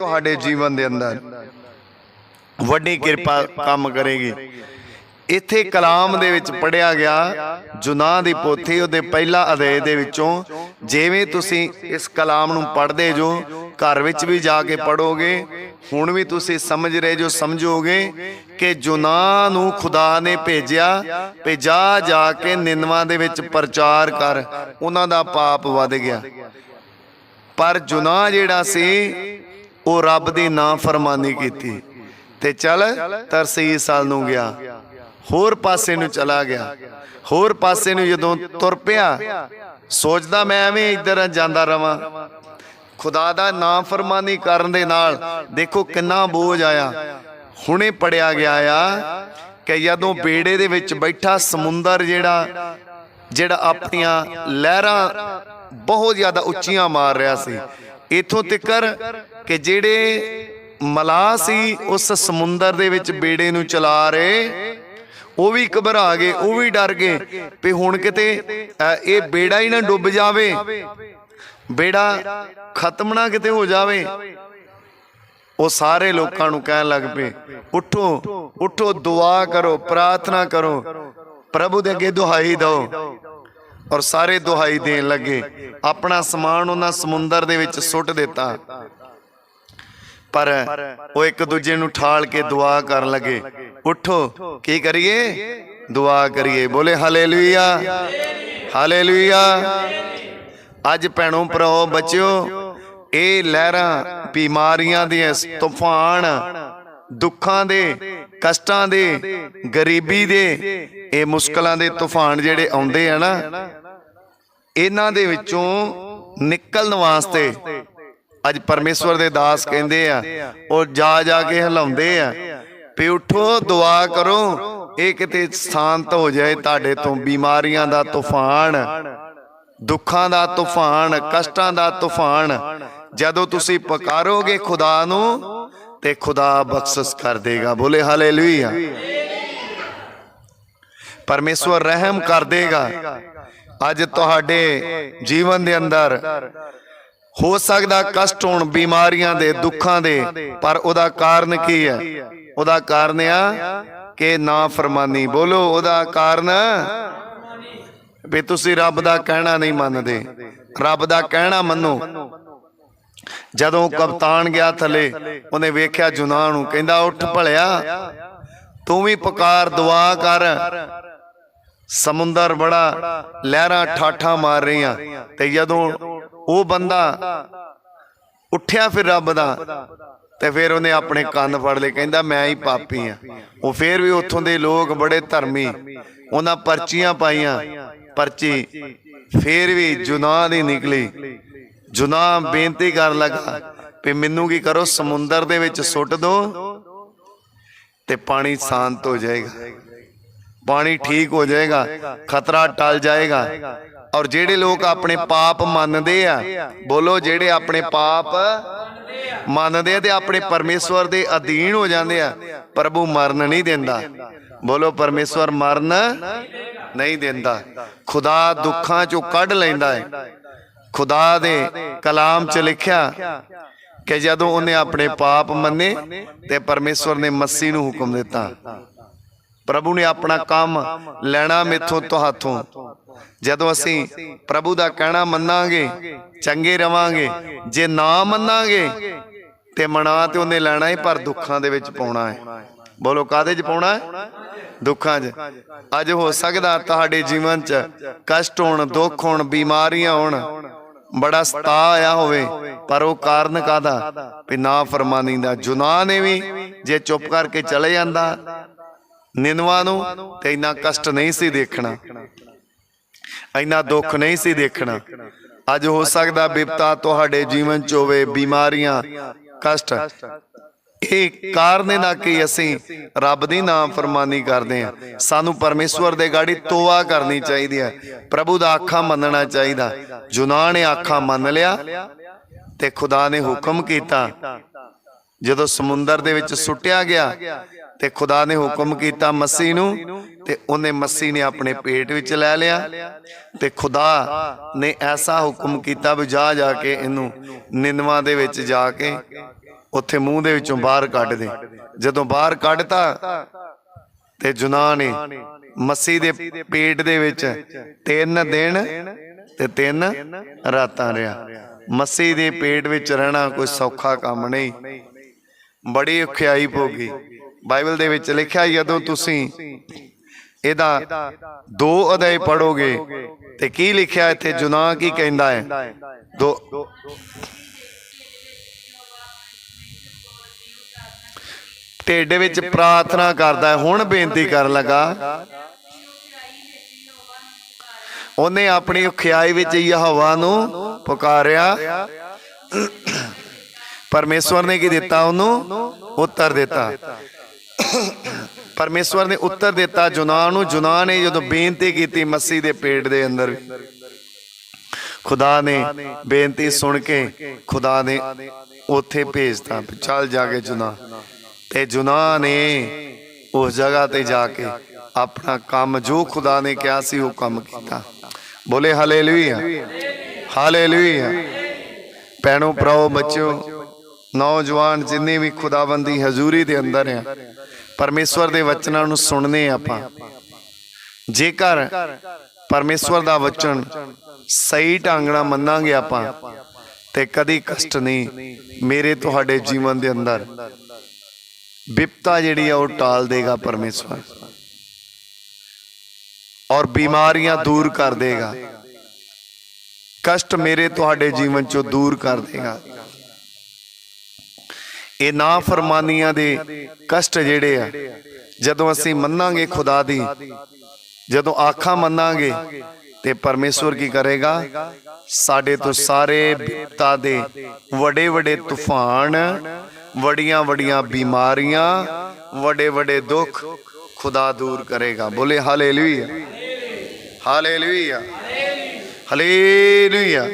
ਤੁਹਾਡੇ ਜੀਵਨ ਦੇ ਅੰਦਰ ਵੱਡੀ ਕਿਰਪਾ ਕੰਮ ਕਰੇਗੀ। ਇੱਥੇ ਕਲਾਮ ਦੇ ਵਿੱਚ ਪੜਿਆ ਗਿਆ, ਜੁਨਾਹ ਦੀ ਪੋਥੀ ਉਹਦੇ ਪਹਿਲਾ ਅਧਿਆਇ ਦੇ ਵਿੱਚੋਂ, ਜਿਵੇਂ ਤੁਸੀਂ ਇਸ ਕਲਾਮ ਨੂੰ ਪੜ੍ਹਦੇ ਜੋ, ਘਰ ਵਿੱਚ ਵੀ ਜਾ ਕੇ ਪੜੋਗੇ ਹੁਣ ਵੀ ਤੁਸੀਂ ਸਮਝ ਰਹੇ ਜੋ ਸਮਝੋਗੇ ਕਿ ਜੁਨਾਹ ਨੂੰ ਖੁਦਾ ਨੇ ਭੇਜਿਆ ਤੇ ਜਾ ਜਾ ਕੇ ਨਿੰਨਵਾ ਦੇ ਵਿੱਚ ਪ੍ਰਚਾਰ ਕਰ, ਉਹਨਾਂ ਦਾ ਪਾਪ ਵੱਧ ਗਿਆ। ਪਰ ਜੁਨਾਹ ਜਿਹੜਾ ਸੀ ਉਹ ਰੱਬ ਦੀ ਨਾ ਫਰਮਾਨੀ ਕੀਤੀ ਤੇ ਚੱਲ ਤਰਸੀਸ ਸਾਲ ਨੂੰ ਗਿਆ। ਹੋਰ ਪਾਸੇ ਨੂੰ ਚਲਾ ਗਿਆ। ਹੋਰ ਪਾਸੇ ਨੂੰ ਜਦੋਂ ਤੁਰ ਪਿਆ, ਸੋਚਦਾ ਮੈਂ ਐਵੇਂ ਇੱਧਰ ਜਾਂਦਾ ਰਵਾਂ। ਖੁਦਾ ਦਾ ਨਾਫਰਮਾਨੀ ਕਰਨ ਦੇ ਨਾਲ ਦੇਖੋ ਕਿੰਨਾ ਬੋਝ ਆਇਆ। ਹੁਣੇ ਪੜਿਆ ਗਿਆ ਆ ਕਿ ਜਦੋਂ ਬੇੜੇ ਦੇ ਵਿੱਚ ਬੈਠਾ ਸਮੁੰਦਰ ਜਿਹੜਾ ਜਿਹੜਾ ਆਪਣੀਆਂ ਲਹਿਰਾਂ ਬਹੁਤ ਜ਼ਿਆਦਾ ਉੱਚੀਆਂ ਮਾਰ ਰਿਹਾ ਸੀ। ਇਥੋਂ ਤਿੱਕਰ ਕਿ ਜਿਹੜੇ ਮਲਾਹ ਸੀ, ਉਸ ਸਮੁੰਦਰ ਦੇ ਵਿੱਚ ਬੇੜੇ ਨੂੰ ਚਲਾ ਰਹੇ, ਉਹ ਵੀ ਘਬਰਾ ਗਏ, ਉਹ ਵੀ ਡਰ ਗਏ ਵੀ ਹੁਣ ਕਿਤੇ ਇਹ ਬੇੜਾ ਹੀ ਨਾ ਡੁੱਬ ਜਾਵੇ। ਬੇੜਾ ਖਤਮ ਨਾ ਕਿਤੇ ਹੋ ਜਾਵੇ। ਉਹ ਸਾਰੇ ਲੋਕਾਂ ਨੂੰ ਕਹਿਣ ਲੱਗ ਪਏ, ਉਠੋ ਉਠੋ, ਦੁਆ ਕਰੋ, ਪ੍ਰਾਰਥਨਾ ਕਰੋ, ਪ੍ਰਭੂ ਦੇ ਅੱਗੇ ਦੁਹਾਈ ਦਿਓ। ਔਰ ਸਾਰੇ ਦੁਹਾਈ ਦੇਣ ਲੱਗੇ। ਆਪਣਾ ਸਮਾਨ ਉਹਨਾਂ ਸਮੁੰਦਰ ਦੇ ਵਿੱਚ ਸੁੱਟ ਦਿੱਤਾ। ਪਰ ਉਹ ਇੱਕ ਦੂਜੇ ਨੂੰ ਠਾਲ ਕੇ ਦੁਆ ਕਰਨ ਲੱਗੇ। ਉਠੋ, ਕੀ ਕਰੀਏ? ਦੁਆ ਕਰੀਏ। ਬੋਲੇ ਹਾਲੇਲੂਇਆ ਹਾਲੇਲੂਇਆ ਅੱਜ ਭੈਣੋ ਭਰਾਓ ਬੱਚਿਓ, ਇਹ ਲਹਿਰਾਂ ਬਿਮਾਰੀਆਂ ਦੀਆਂ ਤੂਫਾਨ, ਦੁੱਖਾਂ ਦੇ, ਕਸ਼ਟਾਂ ਦੇ, ਗਰੀਬੀ ਦੇ ਇਹ ਮੁਸ਼ਕਲਾਂ ਦੇ ਤੂਫਾਨ ਜਿਹੜੇ ਆਉਂਦੇ ਆ ਨਾ, ਇਹਨਾਂ ਦੇ ਵਿੱਚੋਂ ਨਿਕਲਣ ਵਾਸਤੇ ਅੱਜ ਪਰਮੇਸ਼ਵਰ ਦੇ ਦਾਸ ਕਹਿੰਦੇ ਆ, ਉਹ ਜਾ ਜਾ ਕੇ ਹਿਲਾਉਂਦੇ ਆ, ਵੀ ਉਠੋ, ਦੁਆ ਕਰੋ, ਇਹ ਕਿਤੇ ਸ਼ਾਂਤ ਹੋ ਜਾਏ ਤੁਹਾਡੇ ਤੋਂ ਬਿਮਾਰੀਆਂ ਦਾ ਤੂਫਾਨ, ਦੁੱਖਾਂ ਦਾ ਤੂਫਾਨ, ਕਸ਼ਟਾਂ ਦਾ ਤੂਫਾਨ, ਜਦੋਂ ਤੁਸੀਂ ਪੁਕਾਰੋਗੇ ਖੁਦਾ ਨੂੰ ਤੇ ਖੁਦਾ ਬਖਸ਼ਿਸ਼ ਕਰ ਦੇਗਾ। ਬੋਲੇ ਹਾਲੇਲੂਇਆ। ਪਰਮੇਸ਼ਵਰ ਰਹਿਮ ਕਰ ਦੇਗਾ। ਅੱਜ ਤੁਹਾਡੇ ਜੀਵਨ ਦੇ ਅੰਦਰ ਹੋ ਸਕਦਾ ਕਸ਼ਟ ਹੋਣ, ਬਿਮਾਰੀਆਂ ਦੇ, ਦੁੱਖਾਂ ਦੇ, ਪਰ ਉਹਦਾ ਕਾਰਨ ਕੀ ਹੈ? ਉਹਦਾ ਕਾਰਨ ਆ ਕਿ ਨਾ ਫਰਮਾਨੀ ਬੋਲੋ, ਉਹਦਾ ਕਾਰਨ ਵੀ ਤੁਸੀਂ ਰੱਬ ਦਾ ਕਹਿਣਾ ਨਹੀਂ ਮੰਨਦੇ। ਰੱਬ ਦਾ ਕਹਿਣਾ ਮੰਨੋ। ਜਦੋਂ ਕਪਤਾਨ ਗਿਆ ਥੱਲੇ, ਉਹਨੇ ਵੇਖਿਆ ਜੁਨਾਹ ਨੂੰ, ਕਹਿੰਦਾ, ਉੱਠ ਭਲਿਆ, ਤੂੰ ਵੀ ਪੁਕਾਰ, ਦੁਆ ਕਰ। ਸਮੁੰਦਰ ਬੜਾ ਲਹਿਰਾਂ ਠਾਠਾਂ ਮਾਰ ਰਹੀਆਂ ਤੇ ਜਦੋਂ ਉਹ ਬੰਦਾ ਉੱਠਿਆ ਫਿਰ ਰੱਬ ਦਾ ਤੇ ਫਿਰ ਉਹਨੇ ਆਪਣੇ ਕੰਨ ਫੜ ਲਏ, ਕਹਿੰਦਾ, ਮੈਂ ਹੀ ਪਾਪੀ ਆ ਉਹ ਫਿਰ ਵੀ ਉੱਥੋਂ ਦੇ ਲੋਕ ਬੜੇ ਧਰਮੀ, ਉਹਨਾਂ ਪਰਚੀਆਂ ਪਾਈਆਂ, ਪਰਚੀ ਫਿਰ ਵੀ ਜੁਨਾਹ ਦੀ ਨਿਕਲੀ। ਜੁਨਾਹ ਬੇਨਤੀ ਕਰਨ ਲੱਗਾ ਵੀ ਮੈਨੂੰ ਕੀ ਕਰੋ, ਸਮੁੰਦਰ ਦੇ ਵਿੱਚ ਸੁੱਟ ਦੋ ਤੇ ਪਾਣੀ ਸ਼ਾਂਤ ਹੋ ਜਾਏਗਾ। ਪਾਣੀ ਠੀਕ ਹੋ ਜਾਏਗਾ ਖਤਰਾ ਟਲ ਜਾਏਗਾ। ਔਰ ਜਿਹੜੇ ਲੋਕ ਆਪਣੇ ਪਾਪ ਮੰਨਦੇ ਆ ਬੋਲੋ ਜਿਹੜੇ ਆਪਣੇ ਪਾਪ ਮੰਨਦੇ ਆ ਤੇ ਆਪਣੇ ਪਰਮੇਸ਼ਵਰ ਦੇ ਅਧੀਨ ਹੋ ਜਾਂਦੇ ਆ। ਪ੍ਰਭੂ ਮਰਨ ਨਹੀਂ ਦਿੰਦਾ। ਬੋਲੋ ਪਰਮੇਸ਼ਵਰ ਮਰਨ ਨਹੀਂ ਦਿੰਦਾ। ਖੁਦਾ ਦੁੱਖਾਂ ਚੋਂ ਕੱਢ ਲੈਂਦਾ ਹੈ। ਖੁਦਾ ਦੇ ਕਲਾਮ 'ਚ ਲਿਖਿਆ ਕਿ ਜਦੋਂ ਉਹਨੇ ਆਪਣੇ ਪਾਪ ਮੰਨੇ ਤੇ ਪਰਮੇਸ਼ਵਰ ਨੇ ਮੱਸੀ ਨੂੰ ਹੁਕਮ ਦਿੱਤਾ। ਪ੍ਰਭੂ ਨੇ ਆਪਣਾ ਕੰਮ ਲੈਣਾ ਮੇਥੋਂ ਤੁਹਾਥੋਂ ਜਦੋਂ ਅਸੀਂ ਪ੍ਰਭੂ ਦਾ ਕਹਿਣਾ ਮੰਨਾਂਗੇ, ਚੰਗੇ ਰਵਾਂਗੇ, ਜੇ ਨਾ ਮੰਨਾਂਗੇ, ਤੇ ਮਨਾ ਤੇ ਉਹਨੇ ਲੈਣਾ ਹੀ, ਪਰ ਦੁੱਖਾਂ ਦੇ ਵਿੱਚ ਪਾਉਣਾ ਹੈ। ਬੋਲੋ ਕਾਦੇ 'ਚ ਪਾਉਣਾ ਹੈ? ਦੁੱਖਾਂ 'ਚ। ਅੱਜ ਹੋ ਸਕਦਾ ਤੁਹਾਡੇ ਜੀਵਨ 'ਚ ਕਸ਼ਟ ਹੋਣ, ਦੁੱਖ ਹੋਣ, ਬਿਮਾਰੀਆਂ ਹੋਣ, ਬੜਾ ਸਤਾ ਆਇਆ ਹੋਵੇ, ਪਰ ਉਹ ਕਾਰਨ ਕਾਦਾ ਵੀ ਨਾ ਫਰਮਾਨੀ ਦਾ। ਜੁਨਾਹ ਨੇ ਵੀ ਜੇ ਚੁੱਪ ਕਰਕੇ ਚਲੇ ਜਾਂਦਾ ਨਿੰਦਵਾ ਨੂੰ ਤੇ ਇੰਨਾ ਕਸ਼ਟ ਨਹੀਂ ਸੀ ਦੇਖਣਾ। ਇੰਨਾ ਦੁੱਖ ਨਹੀਂ ਸੀ ਦੇਖਣਾ। ਅੱਜ ਹੋ ਸਕਦਾ ਬਿਪਤਾ ਤੁਹਾਡੇ ਜੀਵਨ ਚ ਹੋਵੇ, ਬਿਮਾਰੀਆਂ, ਕਸ਼ਟ। ਇਹ ਕਾਰਨ ਇਹਦਾ ਕਿ ਅਸੀਂ ਰੱਬ ਦੀ ਨਾਮ ਫਰਮਾਨੀ ਕਰਦੇ ਹਾਂ। ਸਾਨੂੰ ਪਰਮੇਸ਼ਵਰ ਦੇ ਗਾੜੀ ਤੋਆ ਕਰਨੀ ਚਾਹੀਦੀ ਹੈ। ਪ੍ਰਭੂ ਦਾ ਆਖਾ ਮੰਨਣਾ ਚਾਹੀਦਾ। ਜੁਨਾਹ ਨੇ ਆਖਾ ਮੰਨ ਲਿਆ ਤੇ ਖੁਦਾ ਨੇ ਹੁਕਮ ਕੀਤਾ। ਜਦੋਂ ਸਮੁੰਦਰ ਦੇ ਵਿੱਚ ਸੁੱਟਿਆ ਗਿਆ ਤੇ ਖੁਦਾ ਨੇ ਹੁਕਮ ਕੀਤਾ ਮੱਸੀ ਨੂੰ ਤੇ ਉਹਨੇ ਮੱਸੀ ਨੇ ਆਪਣੇ ਪੇਟ ਵਿੱਚ ਲੈ ਲਿਆ ਤੇ ਖੁਦਾ ਨੇ ਐਸਾ ਹੁਕਮ ਕੀਤਾ ਵੀ ਜਾ ਜਾ ਕੇ ਇਹਨੂੰ ਨਿੰਦਵਾ ਦੇ ਵਿੱਚ ਜਾ ਕੇ ਉੱਥੇ ਮੂੰਹ ਦੇ ਵਿੱਚੋਂ ਬਾਹਰ ਕੱਢ ਦੇ। ਜਦੋਂ ਬਾਹਰ ਕੱਢਤਾ ਤੇ ਜੁਨਾ ਨੇ ਮੱਸੀ ਦੇ ਪੇਟ ਦੇ ਵਿੱਚ ਤਿੰਨ ਦਿਨ ਤੇ ਤਿੰਨ ਰਾਤਾਂ ਰਿਹਾ। ਮੱਸੀ ਦੇ ਪੇਟ ਵਿੱਚ ਰਹਿਣਾ ਕੋਈ ਸੌਖਾ ਕੰਮ ਨਹੀਂ। ਬੜੀ ਔਖਿਆਈ ਭੋਗੀ। ਬਾਈਬਲ ਦੇ ਵਿੱਚ ਲਿਖਿਆ ਜਦੋਂ ਤੁਸੀਂ ਇਹਦਾ ਦੋ ਅਧਿਆਇ ਪੜੋਗੇ ਤੇ ਕੀ ਲਿਖਿਆ ਇੱਥੇ? ਜੁਨਾ ਕੀ ਕਹਿੰਦਾ ਹੈ? ਦੋ। ਢਿੱਡ ਵਿੱਚ ਪ੍ਰਾਰਥਨਾ ਕਰਦਾ ਹੁਣ ਬੇਨਤੀ ਕਰਨ ਲੱਗਾ। ਉਹਨੇ ਆਪਣੀ ਔਖਿਆਈ ਵਿੱਚ ਯਹੋਵਾ ਨੂੰ ਪੁਕਾਰਿਆ। ਪਰਮੇਸ਼ਵਰ ਨੇ ਕੀ ਦਿੱਤਾ? ਉਹਨੂੰ ਉੱਤਰ ਦਿੱਤਾ। ਪਰਮੇਸ਼ਵਰ ਨੇ ਉੱਤਰ ਦਿੱਤਾ ਜੁਨਾ ਨੂੰ ਜੁਨਾ ਨੇ ਜਦੋਂ ਬੇਨਤੀ ਕੀਤੀ ਮੱਸੀ ਦੇ ਪੇਟ ਦੇ ਅੰਦਰ ਖੁਦਾ ਨੇ ਬੇਨਤੀ ਸੁਣ ਕੇ ਖੁਦਾ ਨੇ ਉੱਥੇ ਭੇਜਤਾ ਚੱਲ ਜਾ ਕੇ ਜੁਨਾ ਤੇ ਜੁਨਾ ਨੇ ਉਸ ਜਗ੍ਹਾ ਤੇ ਜਾ ਕੇ ਆਪਣਾ ਕੰਮ ਜੋ ਖੁਦਾ ਨੇ ਕਿਹਾ ਸੀ ਉਹ ਕੰਮ ਕੀਤਾ। ਬੋਲੇ ਹਾਲੇਲੂਇਆ। ਹਾਲੇਲੂਇਆ। ਪੈਣੋ ਭਰਾਓ, ਬੱਚਿਓ, ਨੌਜਵਾਨ ਜਿੰਨੇ ਵੀ ਖੁਦਾਵੰਦੀ ਹਜ਼ੂਰੀ ਦੇ ਅੰਦਰ ਆ ਪਰਮੇਸ਼ਵਰ ਦੇ ਵਚਨਾਂ ਨੂੰ ਸੁਣਨੇ ਆਪਾਂ। ਜੇਕਰ ਪਰਮੇਸ਼ਵਰ ਦਾ ਵਚਨ ਸਹੀ ਢੰਗ ਨਾਲ ਮੰਨਾਂਗੇ ਆਪਾਂ, ਤੇ ਕਦੀ ਕਸ਼ਟ ਨਹੀਂ ਮੇਰੇ ਤੁਹਾਡੇ ਜੀਵਨ ਦੇ ਅੰਦਰ। ਵਿਪਤਾ ਜਿਹੜੀ ਆ, ਉਹ ਟਾਲ ਦੇਗਾ ਪਰਮੇਸ਼ਵਰ। ਔਰ ਬਿਮਾਰੀਆਂ ਦੂਰ ਕਰ ਦੇਗਾ। ਕਸ਼ਟ ਮੇਰੇ ਤੁਹਾਡੇ ਜੀਵਨ ਚੋਂ ਦੂਰ ਕਰ ਦੇਗਾ। ਇਹ ਨਾ ਫਰਮਾਨੀਆਂ ਦੇ ਕਸ਼ਟ ਜਿਹੜੇ ਆ, ਜਦੋਂ ਅਸੀਂ ਮੰਨਾਂਗੇ ਖੁਦਾ ਦੀ, ਜਦੋਂ ਆਖਾਂ ਮੰਨਾਂਗੇ ਤੇ ਪਰਮੇਸ਼ਵਰ ਕੀ ਕਰੇਗਾ? ਸਾਡੇ ਤੋਂ ਸਾਰੇ ਬਿਪਤਾ ਦੇ ਵੱਡੇ ਵੱਡੇ ਤੂਫਾਨ, ਵੱਡੀਆਂ ਵੱਡੀਆਂ ਬਿਮਾਰੀਆਂ, ਵੱਡੇ ਵੱਡੇ ਦੁੱਖ ਖੁਦਾ ਦੂਰ ਕਰੇਗਾ। ਬੋਲੇ ਹਾਲੇਲੂਇਆ। ਹਾਲੇਲੂਇਆ। ਹਾਲੇਲੂਇਆ।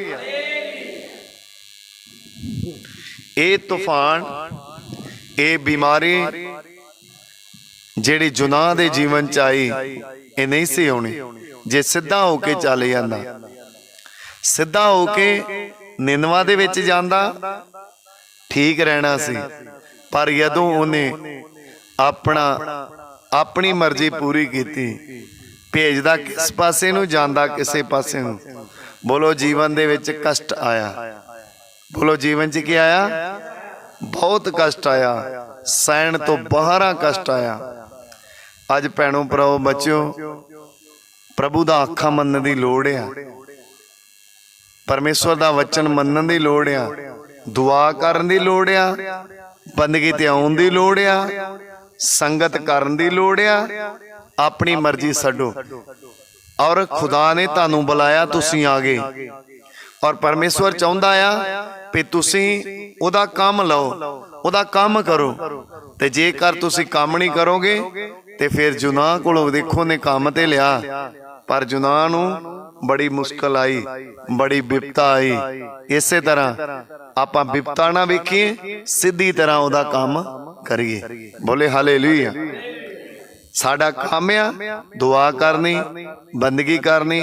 ਇਹ ਤੂਫਾਨ, ਇਹ ਬਿਮਾਰੀ ਜਿਹੜੀ ਜੁਨਾ ਦੇ ਜੀਵਨ ਚ ਆਈ, ਇਹ ਨਹੀਂ ਸੀ ਹੋਣੀ। ਜੇ ਸਿੱਧਾ ਹੋ ਕੇ ਚੱਲ ਜਾਂਦਾ, ਸਿੱਧਾ ਹੋ ਕੇ ਨਿੰਦਵਾ ਦੇ ਵਿੱਚ ਜਾਂਦਾ, ਠੀਕ ਰਹਿਣਾ ਸੀ। ਪਰ ਜਦੋਂ ਉਹਨੇ ਆਪਣਾ, ਆਪਣੀ ਮਰਜ਼ੀ ਪੂਰੀ ਕੀਤੀ, ਭੇਜਦਾ ਕਿਸ ਪਾਸੇ ਨੂੰ, ਜਾਂਦਾ ਕਿਸੇ ਪਾਸੇ ਨੂੰ, ਬੋਲੋ ਜੀਵਨ ਦੇ ਵਿੱਚ ਕਸ਼ਟ ਆਇਆ। ਬੋਲੋ, ਜੀਵਨ 'ਚ ਕੀ ਆਇਆ? ਬਹੁਤ ਕਸ਼ਟ ਆਇਆ। ਸਹਿਣ ਤੋਂ ਬਾਹਰਾ ਕਸ਼ਟ ਆਇਆ। ਅੱਜ ਭੈਣੋ ਭਰਾਓ, ਬੱਚਿਓ, ਪ੍ਰਭੂ ਦਾ ਅੱਖਾਂ ਮੰਨਣ ਦੀ ਲੋੜ ਆ। ਪਰਮੇਸ਼ਵਰ ਦਾ ਵਚਨ ਮੰਨਣ ਦੀ ਲੋੜ ਆ। ਦੁਆ ਕਰਨ ਦੀ ਲੋੜ ਆ। ਬੰਦਗੀ ਤੇ ਆਉਣ ਦੀ ਲੋੜ ਆ। ਸੰਗਤ ਕਰਨ ਦੀ ਲੋੜ ਆ। ਆਪਣੀ ਮਰਜ਼ੀ ਛੱਡੋ। ਔਰ ਖੁਦਾ ਨੇ ਤੁਹਾਨੂੰ ਬੁਲਾਇਆ ਤੁਸੀਂ ਆ ਗਏ। ਔਰ ਪਰਮੇਸ਼ਵਰ ਚਾਹੁੰਦਾ ਆ ਵੀ ਤੁਸੀਂ ਉਹਦਾ ਕੰਮ ਲਓ, ਉਹਦਾ ਕੰਮ ਕਰੋ। ਤੇ ਜੇਕਰ ਤੁਸੀਂ ਕੰਮ ਨਹੀਂ ਕਰੋਗੇ, ਤੇ ਫਿਰ ਜੁਨਾਹ ਕੋਲੋਂ ਦੇਖੋ ਨੇ ਕੰਮ ਤੇ ਲਿਆ। ਪਰ ਜੁਨਾਹ ਨੂੰ ਬੜੀ ਮੁਸ਼ਕਲ ਆਈ, ਬੜੀ ਬਿਪਤਾ ਆਈ। ਇਸੇ ਤਰ੍ਹਾਂ ਆਪਾਂ ਬਿਪਤਾ ਨਾ ਵੇਖੀਏ, ਸਿੱਧੀ ਤਰ੍ਹਾਂ ਉਹਦਾ ਕੰਮ ਕਰੀਏ। ਬੋਲੇ, ਹਾਲੇਲੂਇਆ। ਸਾਡਾ ਕੰਮ ਆ, ਦੁਆ ਕਰਨੀ, ਬੰਦਗੀ ਕਰਨੀ,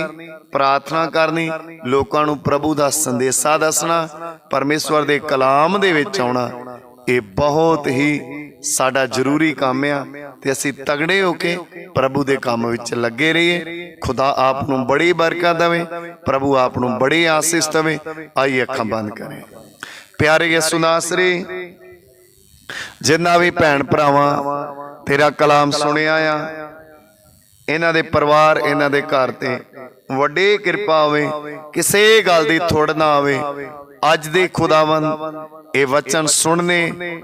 ਪ੍ਰਾਰਥਨਾ ਕਰਨੀ, ਲੋਕਾਂ ਨੂੰ ਪ੍ਰਭੂ ਦਾ ਸੰਦੇਸ਼ਾ ਦੱਸਣਾ, ਪਰਮੇਸ਼ਵਰ ਦੇ ਕਲਾਮ ਦੇ ਵਿੱਚ ਆਉਣਾ, ਇਹ ਬਹੁਤ ਹੀ ਸਾਡਾ ਜ਼ਰੂਰੀ ਕੰਮ ਆ ਤੇ ਅਸੀਂ ਤਗੜੇ ਹੋ ਕੇ ਪ੍ਰਭੂ ਦੇ ਕੰਮ ਵਿੱਚ ਲੱਗੇ ਰਹੀਏ। ਖੁਦਾ ਆਪ ਨੂੰ ਬੜੀ ਬਰਕਤ ਦੇਵੇ, ਪ੍ਰਭੂ ਆਪ ਨੂੰ ਬੜੀ ਆਸੀਸ ਦੇਵੇ। ਆਈ ਅੱਖਾਂ ਬੰਦ ਕਰੇ। ਪਿਆਰੇ ਯਿਸੂ ਨਾਸਰੀ, ਜਿੰਨਾ ਵੀ ਭੈਣ ਭਰਾਵਾਂ ਤੇਰਾ ਕਲਾਮ ਸੁਣਿਆ ਆ। ਇਹਨਾਂ ਦੇ ਪਰਿਵਾਰ, ਇਹਨਾਂ ਦੇ ਘਰ ਤੇ ਵੱਡੀ ਕਿਰਪਾ ਹੋਵੇ, ਕਿਸੇ ਗੱਲ ਦੀ ਥੋੜ ਨਾ ਆਵੇ ਅੱਜ ਦੇ ਖੁਦਾਵੰਦ ਇਹ ਵਚਨ ਸੁਣਨੇ,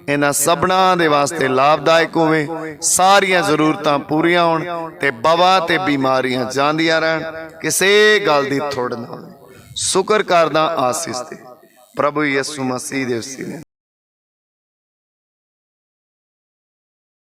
ਇਹਨਾਂ ਸਭਨਾ ਦੇ ਵਾਸਤੇ ਲਾਭਦਾਇਕ ਹੋਵੇ। ਸਾਰੀਆਂ ਜ਼ਰੂਰਤਾਂ ਪੂਰੀਆਂ ਹੋਣ ਤੇ ਬਵਾ ਤੇ ਬਿਮਾਰੀਆਂ ਜਾਂਦੀਆਂ ਰਹਿਣ, ਕਿਸੇ ਗੱਲ ਦੀ ਥੋੜ ਨਾ ਹੋਵੇ। ਸ਼ੁਕਰ ਕਰਦਾ ਆਸੀਸ ਤੇ। ਪ੍ਰਭੂ ਯਿਸੂ ਮਸੀਹ ਦੇ ਵਸੀਲੇ।